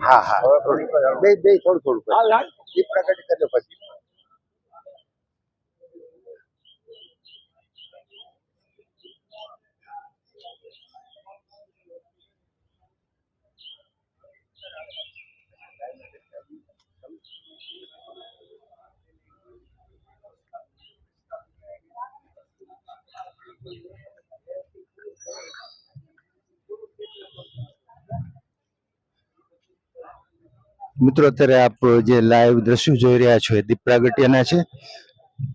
હા હા. બે બે થોડું થોડું. દીપ પ્રગટ કર્યો પછી. મિત્રો, અત્યારે આપ જે લાઈવ દ્રશ્યો જોઈ રહ્યા છો એ દીપ પ્રાગટ્યના છે.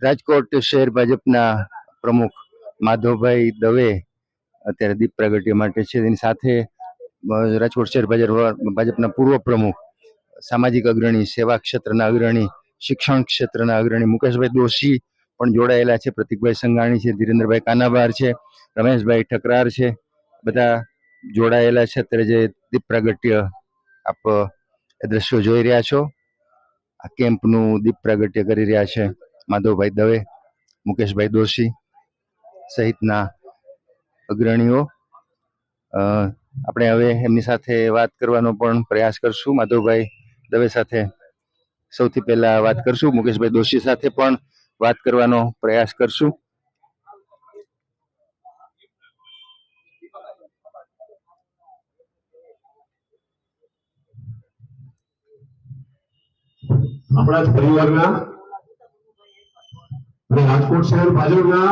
રાજકોટ શહેર ભાજપના પ્રમુખ માધવભાઈ દવે અત્યારે દીપ પ્રાગટ્ય માટે છે. તેની સાથે રાજકોટ શહેર ભાજપ ભાજપના પૂર્વ પ્રમુખ, સામાજિક અગ્રણી, સેવા ક્ષેત્રના અગ્રણી, શિક્ષણ ક્ષેત્રના અગ્રણી મુકેશભાઈ દોશી પણ જોડાયેલા છે. પ્રતિકભાઈ સંઘાણી છે, ધીરેન્દ્રભાઈ કાનાબાર છે, રમેશભાઈ ઠકરાર છે, બધા જોડાયેલા છે. અત્યારે જે દીપ પ્રાગટ્ય આપ દ્રશ્યો જોઈ રહ્યા છો. આ કેમ્પનું દીપ પ્રાગટ્ય કરી રહ્યા છે માધવભાઈ દવે, મુકેશભાઈ દોશી સહિતના અગ્રણીઓ. આપણે હવે એમની સાથે વાત કરવાનો પણ પ્રયાસ કરશું. માધવભાઈ દવે સાથે સૌથી પહેલા વાત કરશું. મુકેશભાઈ દોશી સાથે પણ વાત કરવાનો પ્રયાસ કરશું. આપણા પરિવારના અને રાજકોટ શહેર ભાજપના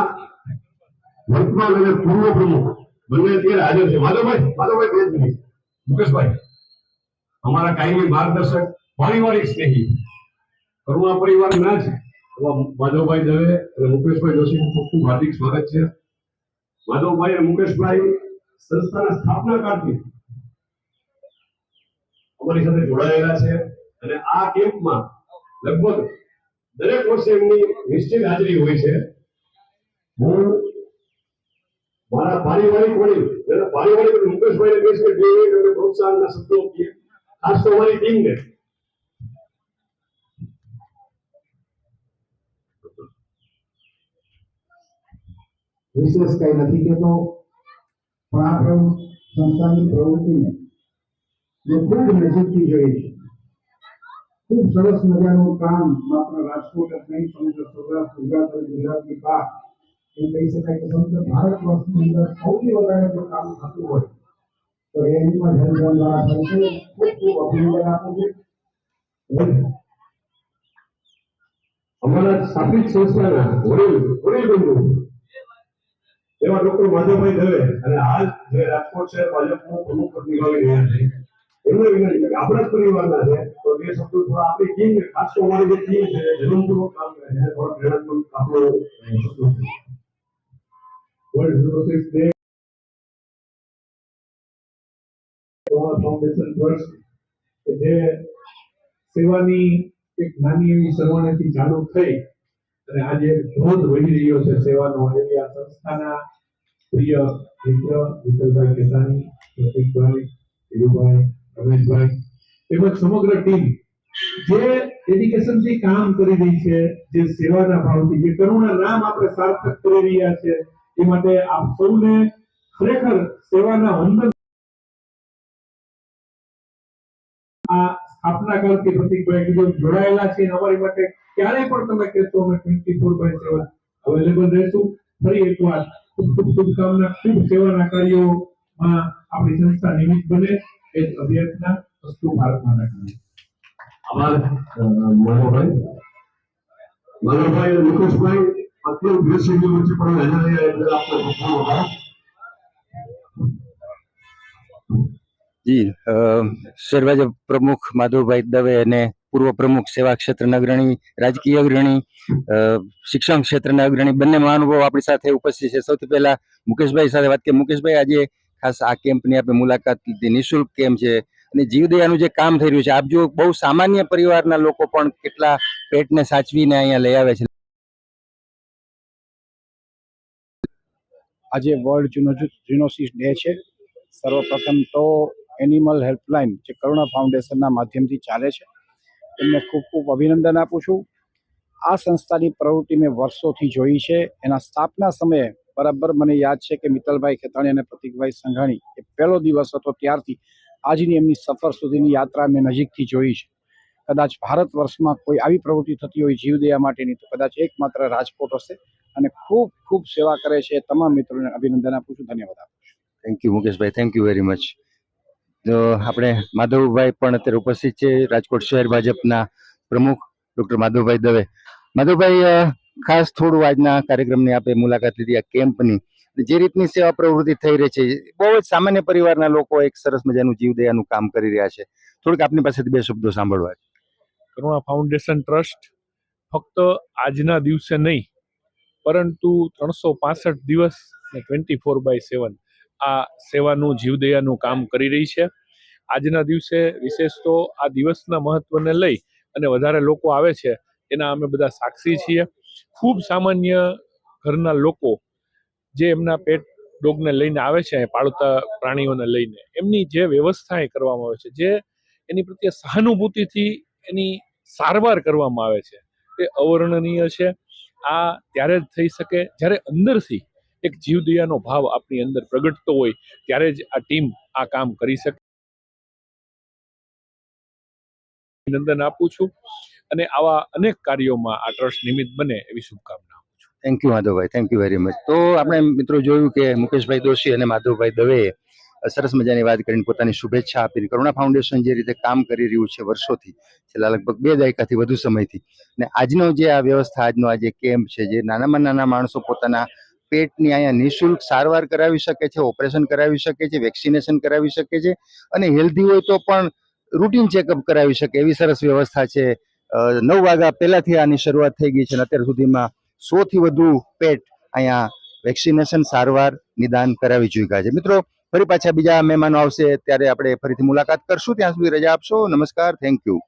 વર્તમાન અને પૂર્વ પ્રમુખ બંને અત્યારે હાજર છે. માધવભાઈ માધવભાઈ, બે મિનિટ. મુકેશભાઈ, અમારા કાયમી માર્ગદર્શક, પારિવારિક સ્નેહી, કરુણા પરિવાર ના એવા માધવભાઈ દવે અને મુકેશભાઈ જોશીનું ખૂબ ખૂબ હાર્દિક સ્વાગત છે. માધવભાઈ અને મુકેશભાઈ સંસ્થાના સ્થાપના કાળથી અમારી સાથે જોડાયેલા છે અને આ કેમ્પમાં લગભગ દરેક વર્ષે એમની નિશ્ચિત હાજરી હોય છે. હું મારા પારિવારિક વડીલ એટલે પારિવારિક મુકેશભાઈને કહીશ કે બે પ્રોત્સાહનના શબ્દો ખાસ તો અમારી ટીમને વિશેષ કઈ નથી કહેતો. પણ આ પ્રવૃત્તિ સંસ્થાની પ્રવૃત્તિને મેં ખૂબ નજીકથી જોઈ છે. ખૂબ સરસ મજાનું કામ માત્ર રાજકોટ જ નહીં, સમગ્ર સૌરાષ્ટ્ર, ગુજરાત અને ગુજરાતની બહાર. એમ કહી શકાય કે સમગ્ર ભારત વર્ષની અંદર સૌથી વધારે જો કામ થતું હોય, તો એમાં જનજન દ્વારા થાય છે. ખૂબ ખૂબ અભિનંદન આપું છું. અમારા સ્થાપિત સંસ્થાના વડીલ વડીલ બંધુ એવા ડોક્ટર માધવભાઈ દવે અને આજ જે રાજકોટ શહેર ભાજપનું પ્રમુખ પદ નિભાવી રહ્યા છે. એમને વિનંતી છે કે આપણા પરિવારના છે, તો એ શબ્દો થોડા આપણે ટીમ ખાસ તો અમારી જે ટીમ છે જન્મપૂર્વક કામ કરે છે. થોડા પ્રેરણાત્મક આપણો શબ્દો છે. જે સેવાની એક નાની એવી સરવાણેથી ચાલુ થઈ અને આજે ધોધ વહી રહ્યો છે સેવાનો એવી આ સંસ્થાના પ્રિય મિત્ર વિઠ્ઠલભાઈ કેસાણી, પ્રતિકભાઈ, ધીરુભાઈ, રમેશભાઈ, તેમજ સમગ્ર ટીમ જે ડેડિકેશનથી કામ કરી રહી છે, જે સેવાના ભાવથી, જે કરુણા નામ આપણે સાર્થક કરી રહ્યા છે, એ માટે આપ સૌને ખરેખર સેવાના વંદન આપના કાલથી પ્રતિકભાઈ કીધું જોડાયેલા છે અમારી માટે ક્યારેય પણ તમે કહેશો અમે twenty four by seven available રહેશું. ફરી એકવાર ખૂબ ખૂબ શુભકામના, ખૂબ સેવાના કાર્યોમાં આપણી સંસ્થા નિમિત્ત બને. એ અભ્યાસના વસ્તુ ભારતમાં રાખવી આભાર મનોભાઈ મનોભાઈ મુકેશભાઈ, અત્યંત વ્યસ્ત વચ્ચે પણ હાજર રહ્યા એટલે આપનો ખૂબ જી શહેર પ્રમુખ માધવભાઈ દવે અને પૂર્વ પ્રમુખ સેવા ક્ષેત્રના અગ્રણી, રાજકીય અગ્રણી શિક્ષણ ક્ષેત્રના અગ્રણી, બંને મહાનુભાવો આપણી સાથે ઉપસ્થિત છે. સૌથી પહેલા મુકેશભાઈ સાથે વાત કરીએ. મુકેશભાઈ, આજે ખાસ આ કેમ્પની આપણે મુલાકાત લીધી. નિઃશુલ્ક કેમ્પ છે અને જીવદયાનું જે કામ થઈ રહ્યું છે, આપ જો બહુ સામાન્ય પરિવારના લોકો પણ કેટલા પેટને સાચવીને અહીંયા લઈ આવે છે. આજે વર્લ્ડ જીનોસિસ ડે છે. સર્વપ્રથમ તો એનિમલ હેલ્પલાઇન જે કરુણા ફાઉન્ડેશનના માધ્યમથી ચાલે છે. એમને ખૂબ ખૂબ અભિનંદન આપું છું. આ સંસ્થાની પ્રવૃત્તિ મેં વર્ષોથી જોઈ છે. એના સ્થાપના સમયે બરાબર મને યાદ છે કે મિત્તલભાઈ ખેતાણી અને પ્રતિકભાઈ સંઘાણી એ પહેલો દિવસ હતો ત્યારથી આજની એમની સફર સુધીની યાત્રા મેં નજીકથી જોઈ છે. કદાચ ભારત વર્ષમાં કોઈ આવી પ્રવૃત્તિ થતી હોય જીવદયા માટેની તો કદાચ એકમાત્ર રાજકોટ હશે અને ખૂબ ખૂબ સેવા કરે છે તમામ મિત્રોને અભિનંદન આપું છું. ધન્યવાદ આપું છું. Thank you Mukeshbhai thank you very much આપણે માધવભાઈ પણ અત્યારે ઉપસ્થિત છે. રાજકોટ શહેર ભાજપના પ્રમુખ ડોક્ટર માધવભાઈ દવે. માધવભાઈ ખાસ થોડું આજના કાર્યક્રમની આપે મુલાકાત લીધી આ કેમ્પની. જે રીતની સેવા પ્રવૃત્તિ થઈ રહી છે, બહુ જ સામાન્ય પરિવારના લોકો એક સરસ મજાનું જીવદયાનું કામ કરી રહ્યા છે. થોડીક આપની પાસેથી બે શબ્દો સાંભળવા. કરુણા ફાઉન્ડેશન ટ્રસ્ટ ફક્ત આજના દિવસે નહીં, પરંતુ ત્રણસો પાસઠ દિવસ ટ્વેન્ટી ફોર બાય સેવન આ સેવાનું જીવદયાનું કામ કરી રહી છે. આજના દિવસે વિશેષ તો આ દિવસના મહત્વને લઈ અને વધારે લોકો આવે છે, એના અમે બધા સાક્ષી છીએ. ખૂબ સામાન્ય ઘરના લોકો જે એમના પેટ ડોગને લઈને આવે છે પાળતા પ્રાણીઓને લઈને, એમની જે વ્યવસ્થા એ કરવામાં આવે છે, જે એની પ્રત્યે સહાનુભૂતિથી એની સારવાર કરવામાં આવે છે, એ અવર્ણનીય છે. આ ત્યારે જ થઈ શકે, જ્યારે અંદરથી એક જીવદયાનો ભાવ આપણી અંદર પ્રગટતો હોય, ત્યારે જ આ ટીમ આ કામ કરી શકે. અભિનંદન આપું છું અને આવા અનેક કાર્યોમાં આ ટ્રસ્ટ નિમિત્ત બને એવી શુભકામના thank you Madhavbhai. Thank you very much તો આપણે મિત્રો જોયું કે મુકેશભાઈ દોશી અને માધવભાઈ દવે સરસ મજાની વાત કરીને પોતાની શુભેચ્છા આપી કરુણા ફાઉન્ડેશન જે રીતે કામ કરી રહ્યું છે વર્ષોથી, છેલ્લા લગભગ બે દાયકાથી વધુ સમયથી અને આજનો જે આ વ્યવસ્થા, આજનો આ જે કેમ્પ છે, જે નાનામાં નાના માણસો પોતાના પેટની અહીંયા નિઃશુલ્ક સારવાર કરાવી શકે છે, ઓપરેશન કરાવી શકે છે, વેક્સિનેશન કરાવી શકે છે અને હેલ્ધી હોય તો પણ રૂટીન ચેકઅપ કરાવી શકે એવી સરસ વ્યવસ્થા છે. નવ વાગ્યા પહેલાથી આની શરૂઆત થઈ ગઈ છે અને અત્યાર સુધીમાં સો થી વધુ પેટ અહીંયા વેક્સિનેશન સારવાર નિદાન કરાવી ચૂક્યા છે. મિત્રો, ફરી પાછા બીજા મહેમાનો આવશે ત્યારે આપણે ફરીથી મુલાકાત કરશું. ત્યાં સુધી રજા આપશો. નમસ્કાર. Thank you